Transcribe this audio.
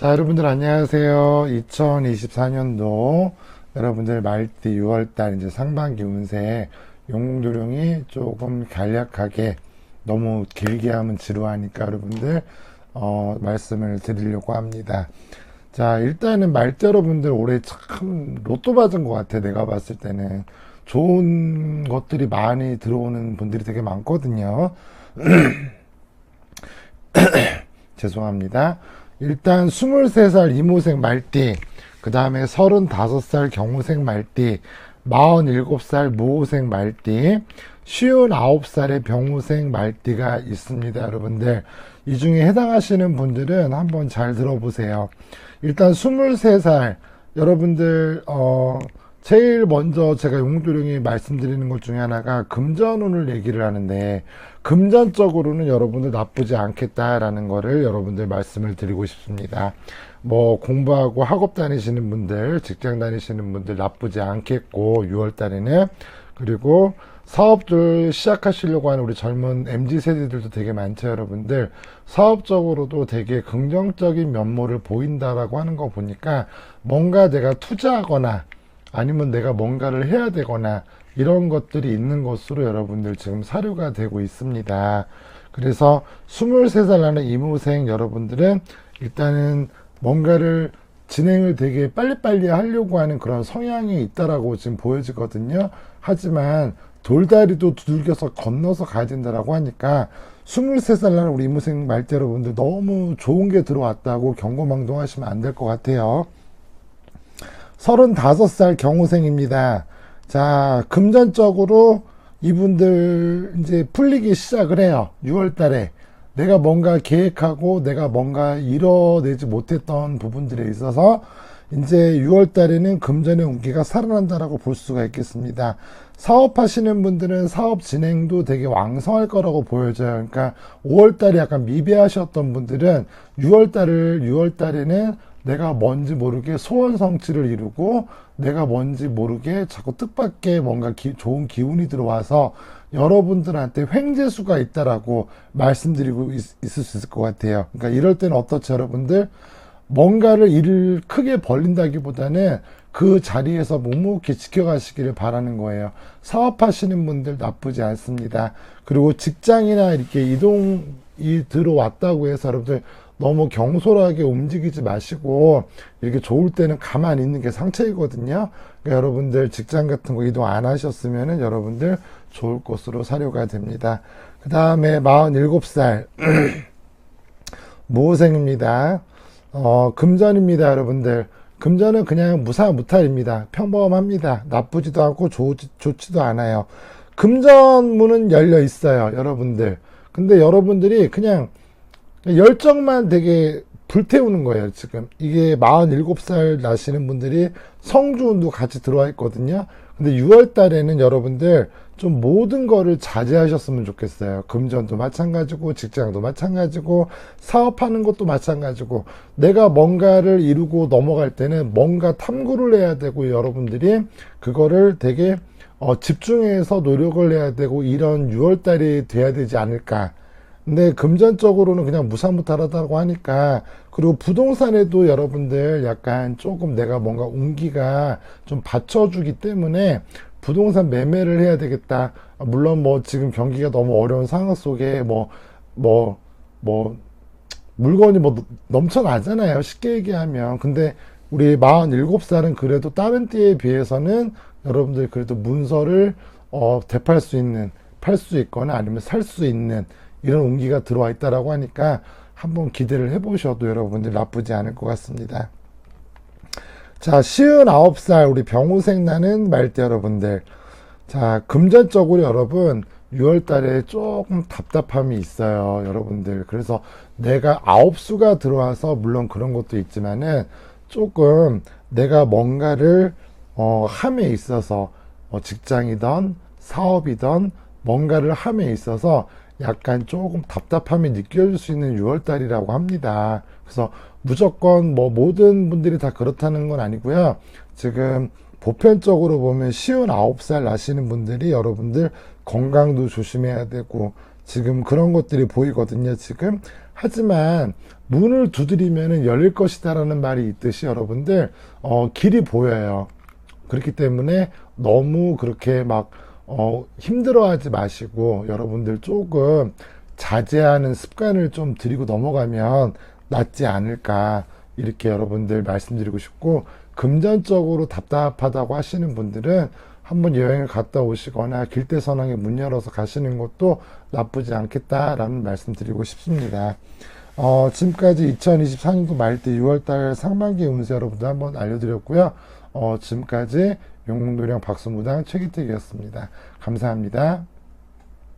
자, 여러분들 안녕하세요. 2024년도 여러분들 말띠 6월달 이제 상반기 운세 용공도령이 조금 간략하게 너무 길게 하면 지루하니까 여러분들 어, 말씀을 드리려고 합니다. 자, 일단은 말띠 여러분들 올해 참 로또 맞은 것 같아. 내가 봤을 때는 좋은 것들이 많이 들어오는 분들이 되게 많거든요. 죄송합니다. 일단 23살 이모생 말띠, 그 다음에 35살 경우생 말띠, 47살 무호생 말띠, 59살의 병우생 말띠가 있습니다. 여러분들. 이 중에 해당하시는 분들은 한번 잘 들어보세요. 일단 23살, 여러분들, 어, 제일 먼저 제가 용도령이 말씀드리는 것 중에 하나가 금전운을 얘기를 하는데 금전적으로는 여러분들 나쁘지 않겠다라는 거를 여러분들 말씀을 드리고 싶습니다. 뭐 공부하고 학업 다니시는 분들, 직장 다니시는 분들 나쁘지 않겠고 6월 달에는 그리고 사업들 시작하시려고 하는 우리 젊은 MZ 세대들도 되게 많죠, 여러분들. 사업적으로도 되게 긍정적인 면모를 보인다라고 하는 거 보니까 뭔가 내가 투자하거나 아니면 내가 뭔가를 해야 되거나 이런 것들이 있는 것으로 여러분들 지금 사료가 되고 있습니다. 그래서 23살 나는 이모생 여러분들은 일단은 뭔가를 진행을 되게 빨리빨리 하려고 하는 그런 성향이 있다라고 지금 보여지거든요. 하지만 돌다리도 두들겨서 건너서 가야 된다라고 하니까 23살 나는 우리 이모생 말대 여러분들 너무 좋은 게 들어왔다고 경고망동하시면 안 될 것 같아요. 35살 경호생입니다. 자, 금전적으로 이분들 이제 풀리기 시작을 해요. 6월 달에. 내가 뭔가 계획하고 내가 뭔가 이뤄내지 못했던 부분들에 있어서 이제 6월 달에는 금전의 운기가 살아난다라고 볼 수가 있겠습니다. 사업하시는 분들은 사업 진행도 되게 왕성할 거라고 보여져요. 그러니까 5월 달에 약간 미비하셨던 분들은 6월 달을 6월 달에는 내가 뭔지 모르게 소원 성취를 이루고 내가 뭔지 모르게 자꾸 뜻밖의 뭔가 기, 좋은 기운이 들어와서 여러분들한테 횡재수가 있다라고 말씀드리고 있, 있을 수 있을 것 같아요. 그러니까 이럴 때는 어떻죠, 여러분들? 뭔가를 일을 크게 벌린다기보다는 그 자리에서 묵묵히 지켜가시기를 바라는 거예요. 사업하시는 분들 나쁘지 않습니다. 그리고 직장이나 이렇게 이동이 들어왔다고 해서 여러분들 너무 경솔하게 움직이지 마시고 이렇게 좋을 때는 가만히 있는 게 상책이거든요. 그러니까 여러분들 직장 같은 거 이동 안 하셨으면은 여러분들 좋을 곳으로 사려가 됩니다. 그 다음에 47살 모생입니다. 어, 금전입니다, 여러분들. 금전은 그냥 무사 무탈입니다. 평범합니다. 나쁘지도 않고 좋, 좋지도 않아요. 금전 문은 열려 있어요, 여러분들. 근데 여러분들이 그냥 열정만 되게 불태우는 거예요, 지금. 이게 47살 나시는 분들이 성주운도 같이 들어와 있거든요. 근데 6월 달에는 여러분들 좀 모든 거를 자제하셨으면 좋겠어요. 금전도 마찬가지고, 직장도 마찬가지고, 사업하는 것도 마찬가지고, 내가 뭔가를 이루고 넘어갈 때는 뭔가 탐구를 해야 되고, 여러분들이 그거를 되게 어, 집중해서 노력을 해야 되고, 이런 6월 달이 돼야 되지 않을까. 근데 금전적으로는 그냥 무사무탈하다고 하니까 그리고 부동산에도 여러분들 약간 조금 내가 뭔가 운기가 좀 받쳐주기 때문에 부동산 매매를 해야 되겠다. 물론 뭐 지금 경기가 너무 어려운 상황 속에 뭐 뭐, 뭐, 물건이 뭐 넘쳐나잖아요. 쉽게 얘기하면. 근데 우리 47살은 그래도 다른 띠에 비해서는 여러분들 그래도 문서를 어, 대팔 수 있는, 팔 수 있거나 아니면 살 수 있는 이런 운기가 들어와 있다라고 하니까 한번 기대를 해보셔도 여러분들 나쁘지 않을 것 같습니다. 자, 시은 아홉 살 우리 병우생 나는 말대 여러분들. 자, 금전적으로 여러분 6월 달에 조금 답답함이 있어요, 여러분들. 그래서 내가 아홉 수가 들어와서 물론 그런 것도 있지만은 조금 내가 뭔가를 어, 함에 있어서 어, 직장이던 사업이던 뭔가를 함에 있어서 약간 조금 답답함이 느껴질 수 있는 6월달이라고 합니다. 그래서 무조건 뭐 모든 분들이 다 그렇다는 건 아니고요. 지금 보편적으로 보면 쉬운 9살 나시는 분들이 여러분들 건강도 조심해야 되고 지금 그런 것들이 보이거든요, 지금. 하지만 문을 두드리면 열릴 것이다라는 말이 있듯이 여러분들, 어, 길이 보여요. 그렇기 때문에 너무 그렇게 막, 어, 힘들어하지 마시고 여러분들 조금 자제하는 습관을 좀 들이고 넘어가면 낫지 않을까. 이렇게 여러분들 말씀드리고 싶고, 금전적으로 답답하다고 하시는 분들은 한번 여행을 갔다 오시거나 길대선왕에 문 열어서 가시는 것도 나쁘지 않겠다라는 말씀 드리고 싶습니다. 어, 지금까지 2024년도 말때 6월달 상반기 운세 여러분들 한번 알려드렸고요. 어, 지금까지 용궁도령 박수무당 최기택이었습니다. 감사합니다.